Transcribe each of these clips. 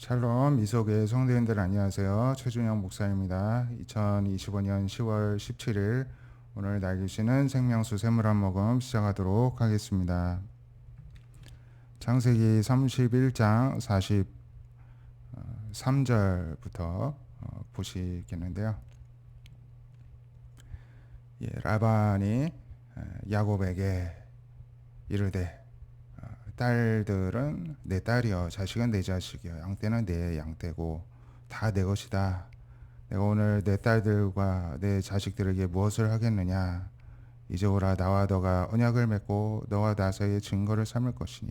샬롬 미소교회 성도님들 안녕하세요. 최준영 목사입니다. 2025년 10월 17일 오늘 날 계시는 생명수 샘물 한 모금 시작하도록 하겠습니다. 창세기 31장 43절부터 어, 보시겠는데요. 예, 라반이 야곱에게 이르되 딸들은 내 딸이요. 자식은 내 자식이요. 양떼는 내 양떼고 다 내 것이다. 내가 오늘 내 딸들과 내 자식들에게 무엇을 하겠느냐? 이제 오라. 나와 너가 언약을 맺고 너와 나 사이의 증거를 삼을 것이니.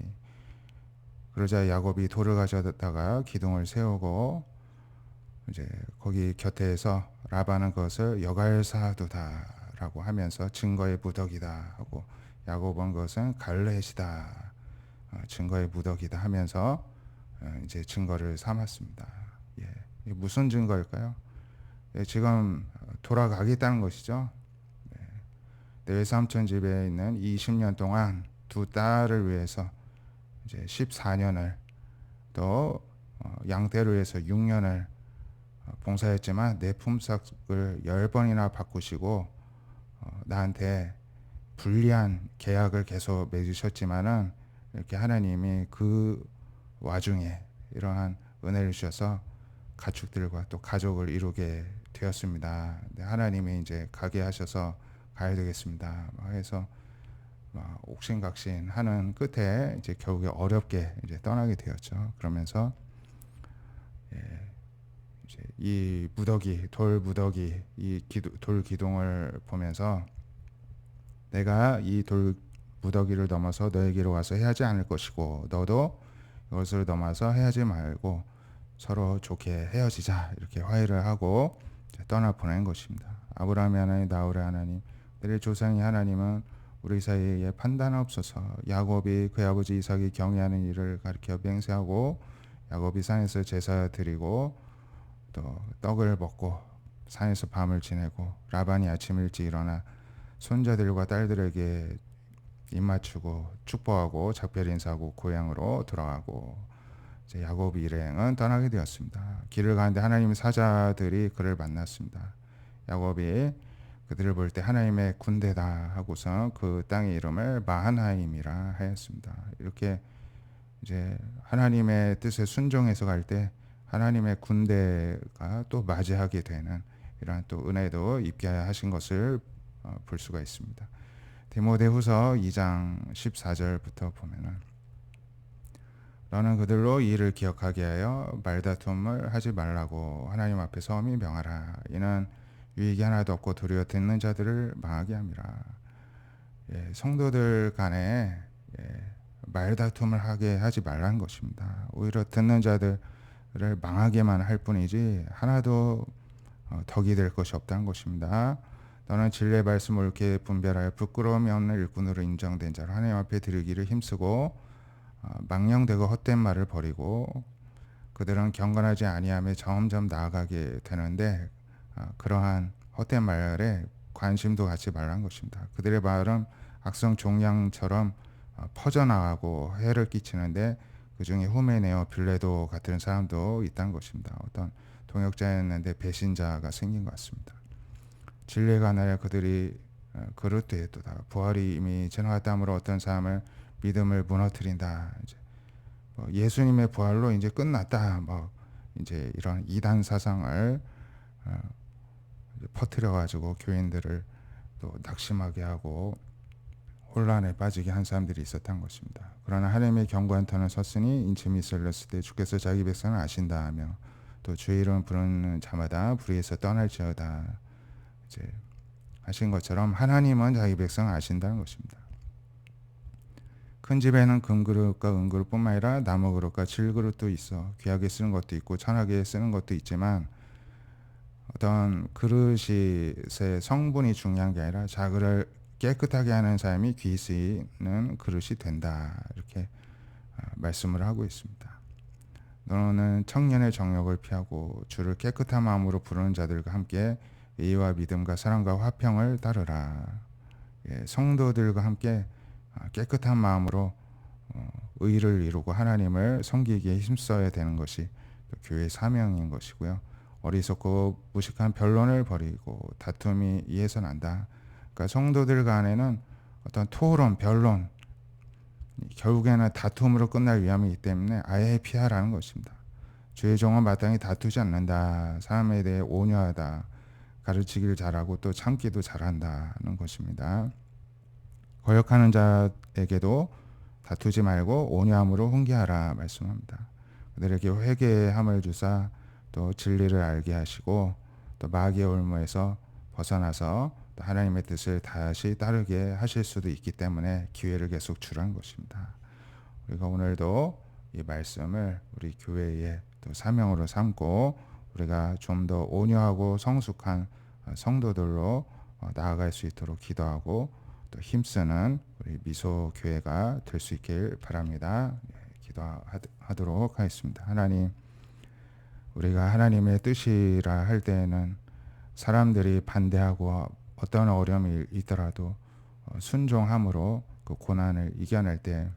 그러자 야곱이 돌을 가져다가 기둥을 세우고 이제 거기 곁에서 라반은 그것을 여갈사도다라고 하면서 증거의 무덕이다 하고 야곱은 그것은 갈레시다. 어, 증거의 무덕이다 하면서 어, 이제 증거를 삼았습니다. 예. 무슨 증거일까요? 예, 지금 돌아가겠다는 것이죠. 네. 내 외 삼촌 집에 있는 20년 동안 두 딸을 위해서 이제 14년을 또 어, 양떼를 위해서 6년을 봉사했지만 내 품삯을 10번이나 바꾸시고 나한테 불리한 계약을 계속 맺으셨지만은 이렇게 하나님이 그 와중에 이러한 은혜를 주셔서 가축들과 또 가족을 이루게 되었습니다. 하나님이 이제 가게 하셔서 가야 되겠습니다. 해서 옥신각신 하는 끝에 이제 결국에 어렵게 이제 떠나게 되었죠. 그러면서 예, 이제 이 무더기 돌 무더기 이 기도, 돌 기둥을 보면서 내가 이돌 무더기를 넘어서 너에게로 와서 해하지 않을 것이고 너도 이것을 넘어서 해하지 말고 서로 좋게 헤어지자 이렇게 화해를 하고 떠나 보낸 것입니다. 아브라함의 하나님, 나홀의 하나님, 그들의 조상의 하나님은 우리 사이에 판단 없어서 야곱이 그 아버지 이삭이 경외하는 일을 가르쳐 맹세하고 야곱이 산에서 제사 드리고 또 떡을 먹고 산에서 밤을 지내고 라반이 아침 일찍 일어나 손자들과 딸들에게 입 맞추고 축복하고 작별 인사하고 고향으로 돌아가고 이제 야곱 일행은 떠나게 되었습니다. 길을 가는데 하나님의 사자들이 그를 만났습니다. 야곱이 그들을 볼 때 하나님의 군대다 하고서 그 땅의 이름을 마하나임이라 하였습니다. 이렇게 이제 하나님의 뜻에 순종해서 갈 때 하나님의 군대가 또 맞이하게 되는 이러한 또 은혜도 입게 하신 것을 어, 볼 수가 있습니다. 디모데후서 2장 14절부터 보면은 너는 그들로 이를 기억하게 하여 말다툼을 하지 말라고 하나님 앞에 서험이 명하라. 이는 유익이 하나도 없고 도리어 듣는 자들을 망하게 함이라. 예, 성도들 간에 예, 말다툼을 하게 하지 말라는 것입니다. 오히려 듣는 자들을 망하게만 할 뿐이지 하나도 어, 덕이 될 것이 없다는 것입니다. 너는 진리의 말씀을 옳게 분별하여 부끄러움이 없는 일꾼으로 인정된 자를 하나님 앞에 드리기를 힘쓰고 어, 망령되고 헛된 말을 버리고 그들은 경건하지 아니함에 점점 나아가게 되는데 어, 그러한 헛된 말에 관심도 갖지 말란 것입니다. 그들의 말은 악성 종양처럼 어, 퍼져나가고 해를 끼치는데 그 중에 후메네어 빌레도 같은 사람도 있다는 것입니다. 어떤 동역자였는데 배신자가 생긴 것 같습니다. 진리가 나야 그들이 어, 그럴 때에도 다 부활이 이미 지나갔다므로 어떤 사람을 믿음을 무너뜨린다. 이제 뭐 예수님의 부활로 이제 끝났다. 뭐 이제 이런 이단 사상을 어, 퍼뜨려 가지고 교인들을 또 낙심하게 하고 혼란에 빠지게 한 사람들이 있었던 것입니다. 그러나 하나님의 경고한 터는 섰으니 인침이 썰렸을 때 주께서 자기 백성을 아신다 하며 또 주의 이름 부르는 자마다 불의에서 떠날지어다. 이제 하신 것처럼 하나님은 자기 백성 아신다는 것입니다. 큰 집에는 금그릇과 은그릇뿐만 아니라 나무 그릇과 질그릇도 있어 귀하게 쓰는 것도 있고 천하게 쓰는 것도 있지만 어떤 그릇의 성분이 중요한 게 아니라 자그를 깨끗하게 하는 사람이 귀 쓰이는 그릇이 된다 이렇게 아, 말씀을 하고 있습니다. 너는 청년의 정욕을 피하고 주를 깨끗한 마음으로 부르는 자들과 함께 예 의와 믿음과 사랑과 화평을 따르라. 예, 성도들과 함께 아, 깨끗한 마음으로 어, 의를 이루고 하나님을 섬기기에 힘써야 되는 것이 또 교회의 사명인 것이고요. 어리석고 무식한 변론을 벌이고 다툼이 이에서 난다. 그러니까 성도들 간에는 어떤 토론, 변론 결국에는 다툼으로 끝날 위험이기 때문에 아예 피하라는 것입니다. 주의 종은 마땅히 다투지 않는다. 사람에 대해 온유하다. 가르치기를 잘하고 또 참기도 잘한다는 것입니다. 거역하는 자에게도 다투지 말고 온유함으로 훈계하라 말씀합니다. 그들에게 회개함을 주사 또 진리를 알게 하시고 또 마귀의 올무에서 벗어나서 또 하나님의 뜻을 다시 따르게 하실 수도 있기 때문에 기회를 계속 주라는 것입니다. 우리가 오늘도 이 말씀을 우리 교회의 또 사명으로 삼고 우리가 좀 더 온유하고 성숙한 성도들로 어, 나아갈 수 있도록 기도하고 또 힘쓰는 우리 미소 교회가 될 수 있길 바랍니다. 예, 기도하도록 하겠습니다. 하나님, 우리가 하나님의 뜻이라 할 때에는 사람들이 반대하고 어떤 어려움이 있더라도 어, 순종함으로 그 고난을 이겨낼 때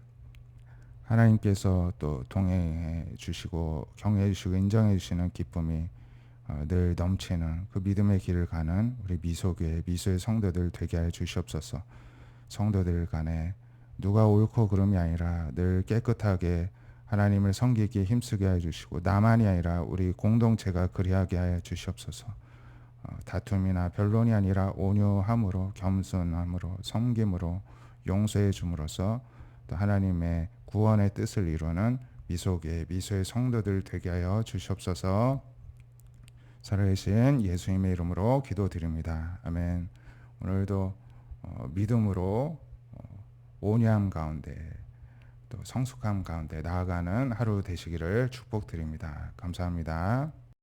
하나님께서 또 동행해 주시고 경외해 주시고 인정해 주시는 기쁨이 어, 늘 넘치는 그 믿음의 길을 가는 우리 미소교회 미소의 성도들 되게 하여 주시옵소서. 성도들 간에 누가 옳고 그름이 아니라 늘 깨끗하게 하나님을 섬기기에 힘쓰게 하여 주시고 나만이 아니라 우리 공동체가 그리하게 하여 주시옵소서. 어, 다툼이나 변론이 아니라 온유함으로 겸손함으로 섬김으로 용서해 줌으로써 또 하나님의 구원의 뜻을 이루는 미소계 미소의 성도들 되게 하여 주시옵소서. 살아계신 예수님의 이름으로 기도드립니다. 아멘. 오늘도 어, 믿음으로 어, 온유함 가운데 또 성숙함 가운데 나아가는 하루 되시기를 축복드립니다. 감사합니다.